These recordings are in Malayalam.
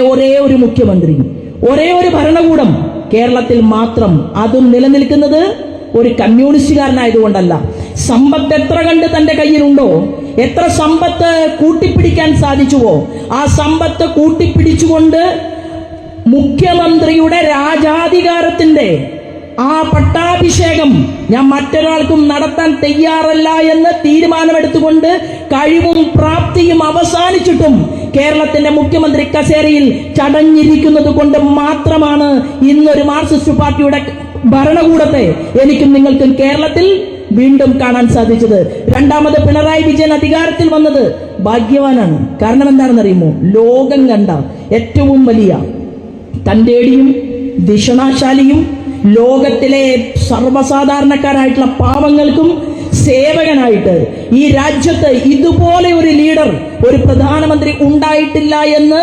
ഒരേ ഒരു മുഖ്യമന്ത്രി. ഒരേ ഒരു ഭരണകൂടം കേരളത്തിൽ മാത്രം അതും നിലനിൽക്കുന്നത് ഒരു കമ്മ്യൂണിസ്റ്റുകാരനായതുകൊണ്ടല്ല. സമ്പത്ത് എത്ര കണ്ട് തന്റെ കയ്യിലുണ്ടോ? എത്ര സമ്പത്ത് കൂട്ടിപ്പിടിക്കാൻ സാധിച്ചുവോ? ആ സമ്പത്ത് കൂട്ടിപ്പിടിച്ചുകൊണ്ട് മുഖ്യമന്ത്രിയുടെ രാജാധികാരത്തിന്റെ ആ പട്ടാഭിഷേകം ഞാൻ മറ്റൊരാൾക്കും നടത്താൻ തയ്യാറല്ല എന്ന് തീരുമാനമെടുത്തുകൊണ്ട് കഴിവും പ്രാപ്തിയും അവസാനിച്ചിട്ടും കേരളത്തിന്റെ മുഖ്യമന്ത്രി കസേരയിൽ ചടഞ്ഞിരിക്കുന്നത് കൊണ്ട് മാത്രമാണ് ഇന്നൊരു മാർക്സിസ്റ്റ് പാർട്ടിയുടെ ഭരണകൂടത്തെ എനിക്കും നിങ്ങൾക്കും കേരളത്തിൽ വീണ്ടും കാണാൻ സാധിച്ചത്. രണ്ടാമത് പിണറായി വിജയൻ അധികാരത്തിൽ വന്നത് ഭാഗ്യവാനാണ്. കാരണം എന്താണെന്ന് അറിയുമോ ലോകം കണ്ട ഏറ്റവും വലിയ തന്റേടിയും ദിഷണാശാലിയും ലോകത്തിലെ സർവസാധാരണക്കാരായിട്ടുള്ള പാവങ്ങൾക്കും സേവകനായിട്ട് ഈ രാജ്യത്ത് ഇതുപോലെ ഒരു ലീഡർ ഒരു പ്രധാനമന്ത്രി ഉണ്ടായിട്ടില്ല എന്ന്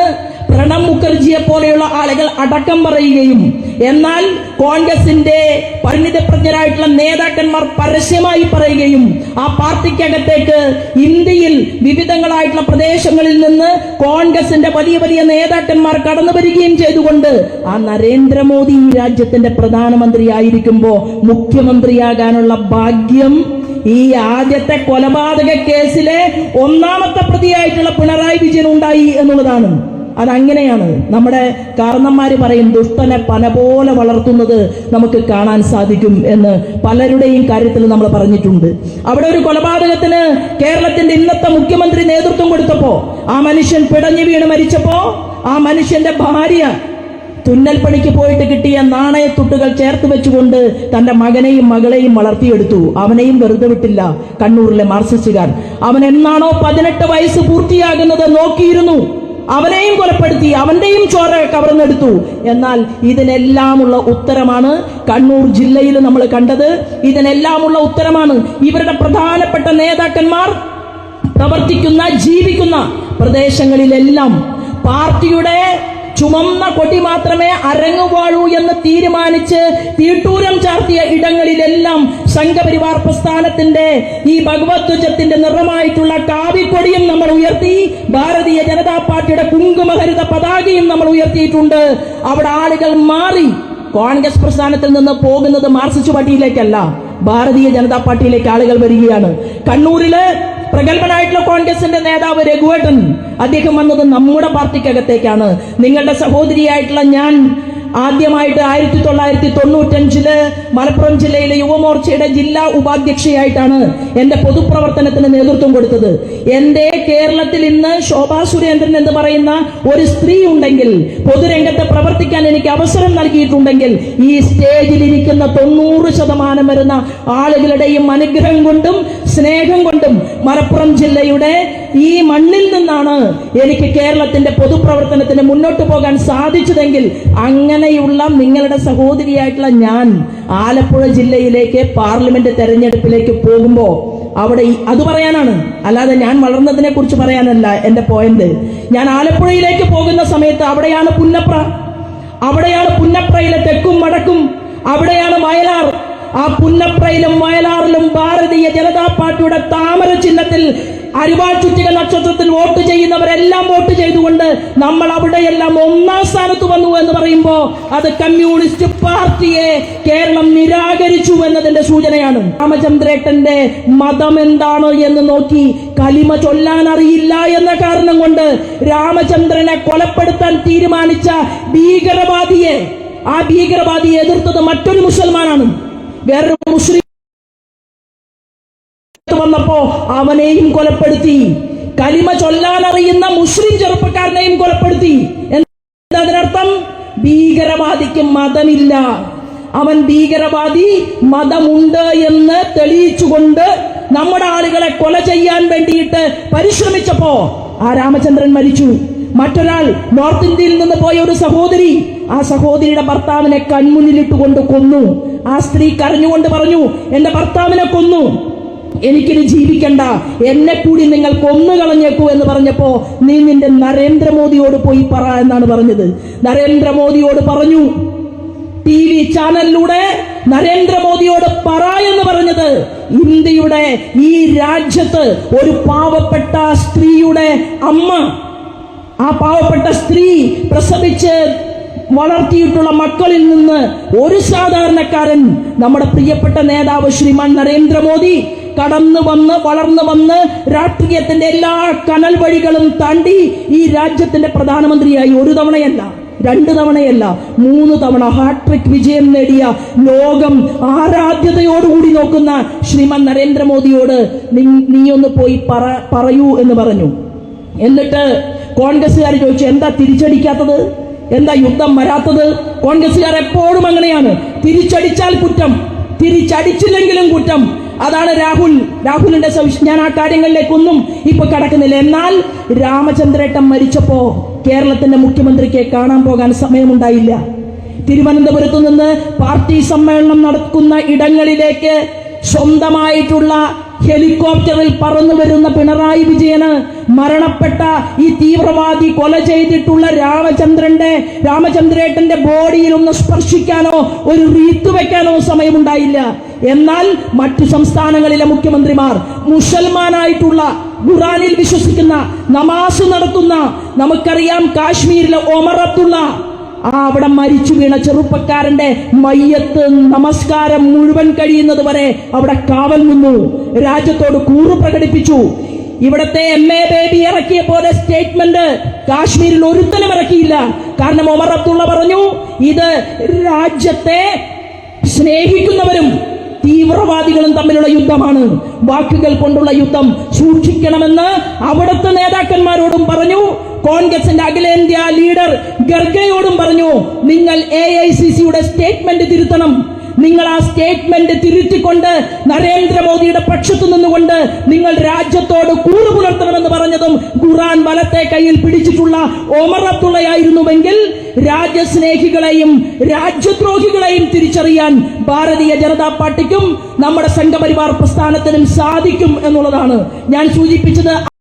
പ്രണബ് മുഖർജിയെ പോലെയുള്ള ആളുകൾ അടക്കം പറയുകയും എന്നാൽ കോൺഗ്രസിന്റെ പരിണിതപ്രജ്ഞരായിട്ടുള്ള നേതാക്കന്മാർ പരസ്യമായി പറയുകയും ആ പാർട്ടിക്കകത്തേക്ക് ഇന്ത്യയിൽ വിവിധങ്ങളായിട്ടുള്ള പ്രദേശങ്ങളിൽ നിന്ന് കോൺഗ്രസിന്റെ വലിയ വലിയ നേതാക്കന്മാർ കടന്നു വരികയും ചെയ്തുകൊണ്ട് ആ നരേന്ദ്രമോദി ഈ രാജ്യത്തിന്റെ പ്രധാനമന്ത്രി ആയിരിക്കുമ്പോ മുഖ്യമന്ത്രിയാകാനുള്ള ഭാഗ്യം ഈ ആദ്യത്തെ കൊലപാതക കേസിലെ ഒന്നാമത്തെ പ്രതിയായിട്ടുള്ള പിണറായി വിജയൻ ഉണ്ടായി എന്നുള്ളതാണ്. അതങ്ങനെയാണ് നമ്മുടെ കാരണന്മാര് പറയും ദുഷ്ടനെ പല പോലെ വളർത്തുന്നത് നമുക്ക് കാണാൻ സാധിക്കും എന്ന് പലരുടെയും കാര്യത്തിൽ നമ്മൾ പറഞ്ഞിട്ടുണ്ട്. അവിടെ ഒരു കൊലപാതകത്തിന് കേരളത്തിന്റെ ഇന്നത്തെ മുഖ്യമന്ത്രി നേതൃത്വം കൊടുത്തപ്പോ ആ മനുഷ്യൻ പിടഞ്ഞു വീണ് മരിച്ചപ്പോ ആ മനുഷ്യന്റെ ഭാര്യ തുന്നൽ പണിക്ക് പോയിട്ട് കിട്ടിയ നാണയത്തുട്ടുകൾ ചേർത്ത് വെച്ചുകൊണ്ട് തന്റെ മകനെയും മകളെയും വളർത്തിയെടുത്തു. അവനെയും വെറുതെ വിട്ടില്ല. കണ്ണൂരിലെ മാർസിസ്റ്റുകാർ അവൻ എന്നാണോ പതിനെട്ട് വയസ്സ് പൂർത്തിയാകുന്നത് നോക്കിയിരുന്നു. അവനെയും കൊലപ്പെടുത്തി അവന്റെയും ചോര കവർന്നെടുത്തു. എന്നാൽ ഇതിനെല്ലാമുള്ള ഉത്തരമാണ് കണ്ണൂർ ജില്ലയിൽ നമ്മൾ കണ്ടത്. ഇതിനെല്ലാമുള്ള ഉത്തരമാണ് ഇവരുടെ പ്രധാനപ്പെട്ട നേതാക്കന്മാർ പ്രവർത്തിക്കുന്ന ജീവിക്കുന്ന പ്രദേശങ്ങളിലെല്ലാം പാർട്ടിയുടെ ചുമന്ന കൊടി മാത്രമേ അരങ്ങുവാഴൂ എന്ന് തീരുമാനിച്ച് തീട്ടൂരം ചാർത്തിയ ഇടങ്ങളിലെല്ലാം സംഘപരിവാർ പ്രസ്ഥാനത്തിന്റെ ഈ ഭഗവത്വജത്തിന്റെ നിറമായിട്ടുള്ള കാവിക്കൊടിയും നമ്മൾ ഉയർത്തി ഭാരതീയ ജനതാ പാർട്ടിയുടെ കുങ്കുമഹരിത പതാകയും നമ്മൾ ഉയർത്തിയിട്ടുണ്ട്. അവിടെ ആളുകൾ മാറി. കോൺഗ്രസ് പ്രസ്ഥാനത്തിൽ നിന്ന് പോകുന്നത് മാർസിസ്റ്റ് പാർട്ടിയിലേക്കല്ല. ഭാരതീയ ജനതാ പാർട്ടിയിലേക്ക് ആളുകൾ വരികയാണ്. കണ്ണൂരിൽ പ്രഗത്ഭനായിട്ടുള്ള കോൺഗ്രസിന്റെ നേതാവ് രഘുവേട്ടൻ. അദ്ദേഹം വന്നത് നമ്മുടെ പാർട്ടിക്കകത്തേക്കാണ്. നിങ്ങളുടെ സഹോദരിയായിട്ടുള്ള ഞാൻ ആദ്യമായിട്ട് ആയിരത്തി തൊള്ളായിരത്തി തൊണ്ണൂറ്റഞ്ചിൽ മലപ്പുറം ജില്ലയിലെ യുവമോർച്ചയുടെ ജില്ലാ ഉപാധ്യക്ഷയായിട്ടാണ് എന്റെ പൊതുപ്രവർത്തനത്തിന് നേതൃത്വം കൊടുത്തത്. എന്റെ കേരളത്തിൽ ഇന്ന് ശോഭാ സുരേന്ദ്രൻ എന്ന് പറയുന്ന ഒരു സ്ത്രീ ഉണ്ടെങ്കിൽ പൊതുരംഗത്ത് പ്രവർത്തിക്കാൻ എനിക്ക് അവസരം നൽകിയിട്ടുണ്ടെങ്കിൽ ഈ സ്റ്റേജിൽ ഇരിക്കുന്ന തൊണ്ണൂറ് ശതമാനം വരുന്ന ആളുകളുടെയും അനുഗ്രഹം കൊണ്ടും സ്നേഹം കൊണ്ടും മലപ്പുറം ജില്ലയുടെ ഈ മണ്ണിൽ നിന്നാണ് എനിക്ക് കേരളത്തിന്റെ പൊതുപ്രവർത്തനത്തിന് മുന്നോട്ട് പോകാൻ സാധിച്ചതെങ്കിൽ അങ്ങനെയുള്ള നിങ്ങളുടെ സഹോദരിയായിട്ടുള്ള ഞാൻ ആലപ്പുഴ ജില്ലയിലേക്ക് പാർലമെന്റ് തെരഞ്ഞെടുപ്പിലേക്ക് പോകുമ്പോൾ അവിടെ അത് പറയാനാണ്. അല്ലാതെ ഞാൻ വളർന്നതിനെ കുറിച്ച് പറയാനല്ല എന്റെ പോയിന്റ് ഞാൻ ആലപ്പുഴയിലേക്ക് പോകുന്ന സമയത്ത് അവിടെയാണ് പുന്നപ്ര. അവിടെയാണ് പുന്നപ്രയിലെ തെക്കും വടക്കും. അവിടെയാണ് വയലാർ. ആ പുന്നപ്രയിലും വയലാറിലും ഭാരതീയ ജനതാ പാർട്ടിയുടെ താമര ചിഹ്നത്തിൽ അരിവാൾ ചുറ്റിക നക്ഷത്രത്തിൽ വോട്ട് ചെയ്യുന്നവരെല്ലാം വോട്ട് ചെയ്തുകൊണ്ട് നമ്മൾ അവിടെയെല്ലാം ഒന്നാം സ്ഥാനത്ത് വന്നു എന്ന് പറയുമ്പോൾ അത് കമ്മ്യൂണിസ്റ്റ് പാർട്ടിയെ കേരളം നിരാകരിച്ചു എന്നതിന്റെ സൂചനയാണ്. രാമചന്ദ്രേട്ടന്റെ മതം എന്താണ് എന്ന് നോക്കി കലിമ ചൊല്ലാൻ അറിയില്ല എന്ന കാരണം കൊണ്ട് രാമചന്ദ്രനെ കൊലപ്പെടുത്താൻ തീരുമാനിച്ച ഭീകരവാദിയെ ആ ഭീകരവാദിയെ എതിർത്തത് മറ്റൊരു മുസൽമാനാണ്. വേറൊരു മുസ്ലിം വന്നപ്പോ അവനെയും കൊലപ്പെടുത്തി. കലിമ ചൊല്ലാൻ അറിയുന്ന മുസ്ലിം ചെറുപ്പക്കാരനെയും കൊലപ്പെടുത്തി. എന്താ അതിനർത്ഥം? ഭീകരവാദിക്ക് മതമില്ല. അവൻ ഭീകരവാദി മതമുണ്ട് എന്ന് തെളിയിച്ചുകൊണ്ട് നമ്മുടെ ആളുകളെ കൊല ചെയ്യാൻ വേണ്ടിയിട്ട് പരിശ്രമിച്ചപ്പോ ആ രാമചന്ദ്രൻ മരിച്ചു. മറ്റൊരാൾ നോർത്ത് ഇന്ത്യയിൽ നിന്ന് പോയ ഒരു സഹോദരി ആ സഹോദരിയുടെ ഭർത്താവിനെ കൺമുന്നിലിട്ടുകൊണ്ട് കൊന്നു. ആ സ്ത്രീ കരഞ്ഞുകൊണ്ട് പറഞ്ഞു എന്റെ ഭർത്താവിനെ കൊന്നു. എനിക്കിനി ജീവിക്കണ്ട. എന്നെ കൂടി നിങ്ങൾ കൊന്നു കളഞ്ഞേക്കൂ എന്ന് പറഞ്ഞപ്പോ നീ നിന്റെ നരേന്ദ്രമോദിയോട് പോയി പറ എന്നാണ് പറഞ്ഞത്. നരേന്ദ്രമോദിയോട് പറഞ്ഞു ടി വി ചാനലിലൂടെ നരേന്ദ്രമോദിയോട് പറ എന്ന് പറഞ്ഞത്. ഇന്ത്യയുടെ ഈ രാജ്യത്ത് ഒരു പാവപ്പെട്ട സ്ത്രീയുടെ അമ്മ ആ പാവപ്പെട്ട സ്ത്രീ പ്രസവിച്ച് വളർത്തിയിട്ടുള്ള മക്കളിൽ നിന്ന് ഒരു സാധാരണക്കാരൻ നമ്മുടെ പ്രിയപ്പെട്ട നേതാവ് ശ്രീമാൻ നരേന്ദ്രമോദി കടന്നു വന്ന് വളർന്നു വന്ന് രാഷ്ട്രീയത്തിന്റെ എല്ലാ കനൽ വഴികളും താണ്ടി ഈ രാജ്യത്തിന്റെ പ്രധാനമന്ത്രിയായി ഒരു തവണയല്ല രണ്ട് തവണയല്ല മൂന്ന് തവണ ഹാട്രിക് വിജയം നേടിയ ലോകം ആരാധ്യതയോടുകൂടി നോക്കുന്ന ശ്രീമൻ നരേന്ദ്രമോദിയോട് "നി- ഒന്ന് പോയി പറ പറയൂ എന്ന് പറഞ്ഞു. എന്നിട്ട് കോൺഗ്രസ്സുകാർ ചോദിച്ചു എന്താ തിരിച്ചടിക്കാത്തത്? എന്താ യുദ്ധം വരാത്തത്? കോൺഗ്രസ്സുകാർ എപ്പോഴും അങ്ങനെയാണ് തിരിച്ചടിച്ചാൽ കുറ്റം തിരിച്ചടിച്ചില്ലെങ്കിലും കുറ്റം അതാണ് രാഹുൽ. രാഹുലിന്റെ ഞാൻ ആ കാര്യങ്ങളിലേക്കൊന്നും ഇപ്പൊ കടക്കുന്നില്ല. എന്നാൽ രാമചന്ദ്രേട്ടൻ മരിച്ചപ്പോ കേരളത്തിന്റെ മുഖ്യമന്ത്രിക്ക് കാണാൻ പോകാൻ സമയമുണ്ടായില്ല. തിരുവനന്തപുരത്ത് നിന്ന് പാർട്ടി സമ്മേളനം നടക്കുന്ന ഇടങ്ങളിലേക്ക് സ്വന്തമായിട്ടുള്ള ഹെലികോപ്റ്ററിൽ പറന്നു വരുന്ന പിണറായി വിജയന് മരണപ്പെട്ട ഈ തീവ്രവാദി കൊല ചെയ്തിട്ടുള്ള രാമചന്ദ്രന്റെ രാമചന്ദ്രേട്ടന്റെ ബോഡിയിൽ ഒന്ന് സ്പർശിക്കാനോ ഒരു റീത്ത് വെക്കാനോ സമയമുണ്ടായില്ല. എന്നാൽ മറ്റു സംസ്ഥാനങ്ങളിലെ മുഖ്യമന്ത്രിമാർ മുസൽമാനായിട്ടുള്ള ഖുറാനിൽ വിശ്വസിക്കുന്ന നമാസ് നടത്തുന്ന നമുക്കറിയാം കാശ്മീരിലെ ഒമർ അബ്ദുള്ള ആ അവിടെ മരിച്ചു വീണ ചെറുപ്പക്കാരന്റെ മയ്യത്ത് നമസ്കാരം മുഴുവൻ കഴിയുന്നത് വരെ അവിടെ കാവൽ നിന്നു. രാജ്യത്തോട് കൂറു പ്രകടിപ്പിച്ചു. ഇവിടത്തെ എം എ ബേബി ഇറക്കിയ പോലെ സ്റ്റേറ്റ്മെന്റ് കാശ്മീരിൽ ഒരുത്തനും ഇറക്കിയില്ല. കാരണം ഒമർ അബ്ദുള്ള പറഞ്ഞു ഇത് രാജ്യത്തെ സ്നേഹിക്കുന്നവരും തീവ്രവാദികളും തമ്മിലുള്ള യുദ്ധമാണ്. വാക്കുകൾ കൊണ്ടുള്ള യുദ്ധം സൂക്ഷിക്കണമെന്ന് അവിടുത്തെ നേതാക്കന്മാരോടും പറഞ്ഞു. കോൺഗ്രസിന്റെ അഖിലേന്ത്യാ ലീഡർ ഗർഗയോടും പറഞ്ഞു നിങ്ങൾ എ ഐ സി സിയുടെ സ്റ്റേറ്റ്മെന്റ് തിരുത്തണം. നിങ്ങൾ ആ സ്റ്റേറ്റ്മെന്റ് തിരുത്തിക്കൊണ്ട് നരേന്ദ്രമോദിയുടെ പക്ഷത്തു നിന്നുകൊണ്ട് നിങ്ങൾ രാജ്യത്തോട് കൂറു പുലർത്തണമെന്ന് പറഞ്ഞതും ഖുറാൻ വലത്തെ കയ്യിൽ പിടിച്ചിട്ടുള്ള ഒമർ അബ്ദുള്ളയായിരുന്നുവെങ്കിൽ രാജ്യസ്നേഹികളെയും രാജ്യദ്രോഹികളെയും തിരിച്ചറിയാൻ ഭാരതീയ ജനതാ പാർട്ടിക്കും നമ്മുടെ സംഘപരിവാർ പ്രസ്ഥാനത്തിനും സാധിക്കും എന്നുള്ളതാണ് ഞാൻ സൂചിപ്പിച്ചത്.